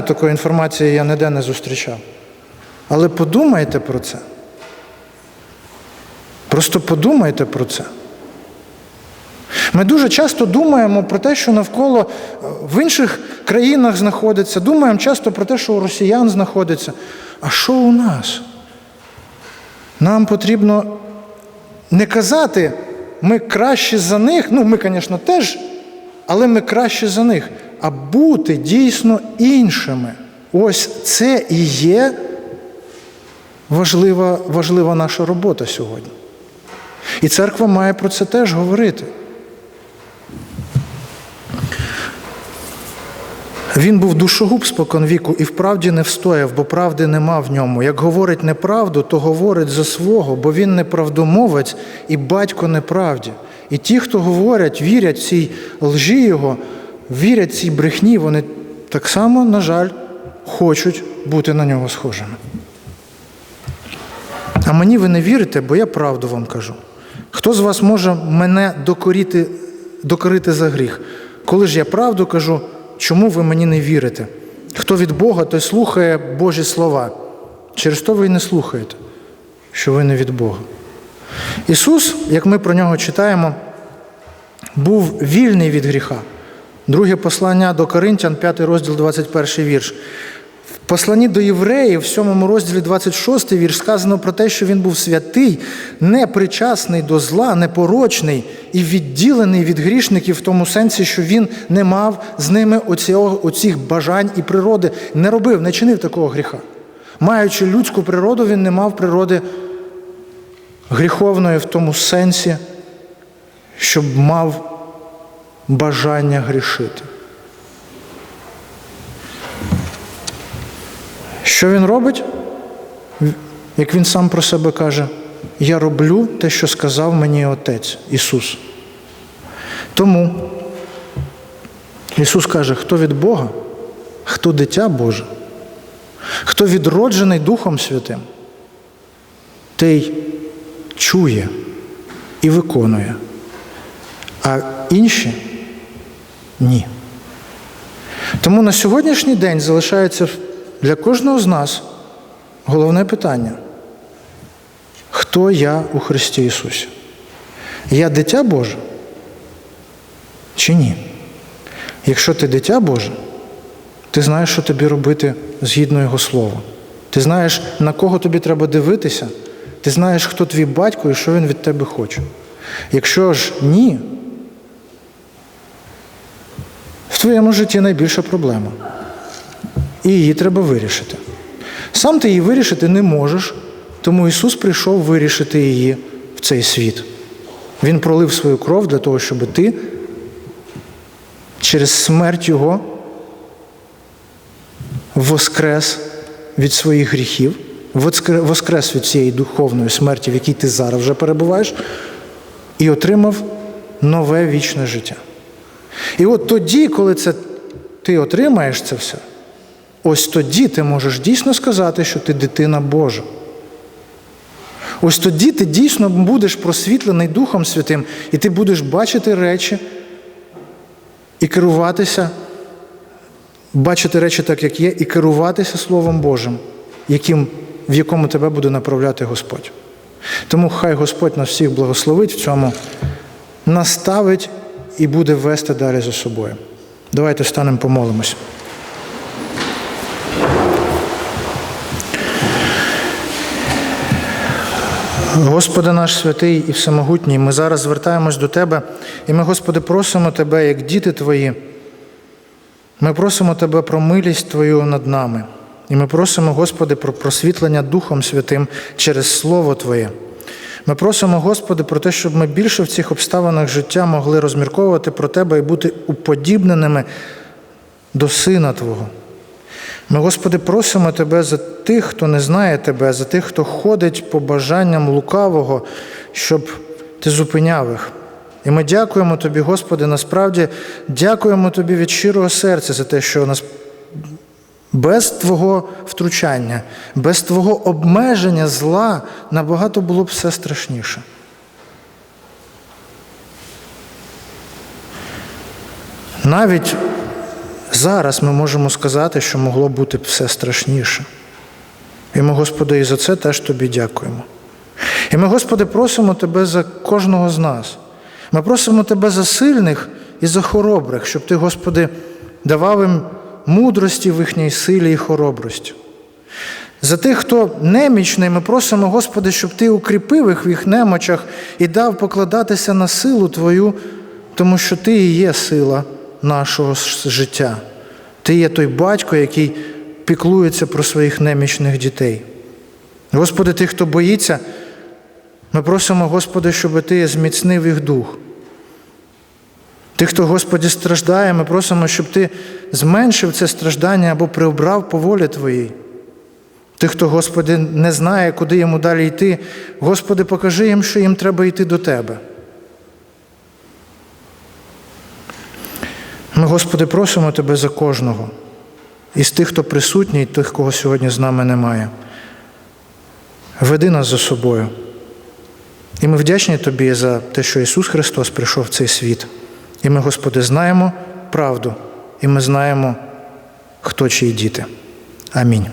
Такої інформації я ніде не зустрічав. Але подумайте про це. Просто подумайте про це. Ми дуже часто думаємо про те, що навколо е, в інших країнах знаходиться, думаємо часто про те, що у росіян знаходиться. А що у нас? Нам потрібно не казати, ми краще за них, ну ми, звісно, теж, але ми краще за них, а бути дійсно іншими. Ось це і є важлива, важлива наша робота сьогодні. І церква має про це теж говорити. Він був душогуб спокон віку і вправді не встояв, бо правди нема в ньому. Як говорить неправду, то говорить за свого, бо він неправдомовець і батько неправді. І ті, хто говорять, вірять цій лжі його, вірять цій брехні, вони так само, на жаль, хочуть бути на нього схожими. А мені ви не вірите, бо я правду вам кажу. Хто з вас може мене докорити, докорити за гріх? Коли ж я правду кажу, чому ви мені не вірите? Хто від Бога, той слухає Божі слова. Через то ви й не слухаєте, що ви не від Бога. Ісус, як ми про нього читаємо, був вільний від гріха. Друге послання до Коринтян, 5 розділ, 21 вірш. В посланні до євреїв, в 7 розділі 26 вірш, сказано про те, що він був святий, непричасний до зла, непорочний і відділений від грішників в тому сенсі, що він не мав з ними оцих бажань і природи, не робив, не чинив такого гріха. Маючи людську природу, він не мав природи гріховної в тому сенсі, щоб мав бажання грішити. Що він робить? Як він сам про себе каже, я роблю те, що сказав мені Отець Ісус. Тому Ісус каже, хто від Бога, хто дитя Боже, хто відроджений Духом Святим, той чує і виконує, а інші ні. Тому на сьогоднішній день залишається для кожного з нас головне питання: хто я у Христі Ісусі? Я дитя Боже чи ні? Якщо ти дитя Боже, ти знаєш, що тобі робити згідно Його Слова. Ти знаєш, на кого тобі треба дивитися, ти знаєш, хто твій батько і що він від тебе хоче. Якщо ж ні, в твоєму житті найбільша проблема. І її треба вирішити. Сам ти її вирішити не можеш, тому Ісус прийшов вирішити її в цей світ. Він пролив свою кров для того, щоб ти через смерть Його воскрес від своїх гріхів, воскрес від цієї духовної смерті, в якій ти зараз вже перебуваєш, і отримав нове вічне життя. І от тоді, коли це ти отримаєш це все, ось тоді ти можеш дійсно сказати, що ти дитина Божа. Ось тоді ти дійсно будеш просвітлений Духом Святим, і ти будеш бачити речі і керуватися, бачити речі так, як є, і керуватися Словом Божим, яким, в якому тебе буде направляти Господь. Тому хай Господь нас всіх благословить в цьому, наставить і буде вести далі за собою. Давайте станемо помолимось. Господи наш святий і всемогутній, ми зараз звертаємось до Тебе, і ми, Господи, просимо Тебе, як діти Твої. Ми просимо Тебе про милість Твою над нами. І ми просимо, Господи, про просвітлення Духом Святим через Слово Твоє. Ми просимо, Господи, про те, щоб ми більше в цих обставинах життя могли розмірковувати про Тебе і бути уподібненими до Сина Твого. Ми, Господи, просимо Тебе за тих, хто не знає Тебе, за тих, хто ходить по бажанням лукавого, щоб Ти зупиняв їх. І ми дякуємо Тобі, Господи, насправді дякуємо Тобі від щирого серця за те, що нас без Твого втручання, без Твого обмеження зла набагато було б все страшніше. Навіть зараз ми можемо сказати, що могло бути все страшніше. І ми, Господи, і за це теж Тобі дякуємо. І ми, Господи, просимо Тебе за кожного з нас. Ми просимо Тебе за сильних і за хоробрих, щоб Ти, Господи, давав їм мудрості в їхній силі і хоробрості. За тих, хто немічний, ми просимо, Господи, щоб Ти укріпив їх в їх немочах і дав покладатися на силу Твою, тому що Ти і є сила нашого життя. Ти є той батько, який піклується про своїх немічних дітей. Господи, тих, хто боїться, ми просимо, Господи, щоб Ти зміцнив їх дух. Тих, хто, Господі, страждає, ми просимо, щоб Ти зменшив це страждання або прибрав по волі Твоїй. Тих, хто, Господи, не знає, куди йому далі йти, Господи, покажи їм, що їм треба йти до Тебе. Ми, Господи, просимо Тебе за кожного із тих, хто присутній, тих, кого сьогодні з нами немає. Веди нас за собою. І ми вдячні Тобі за те, що Ісус Христос прийшов в цей світ. І ми, Господи, знаємо правду, і ми знаємо, хто чиї діти. Амінь.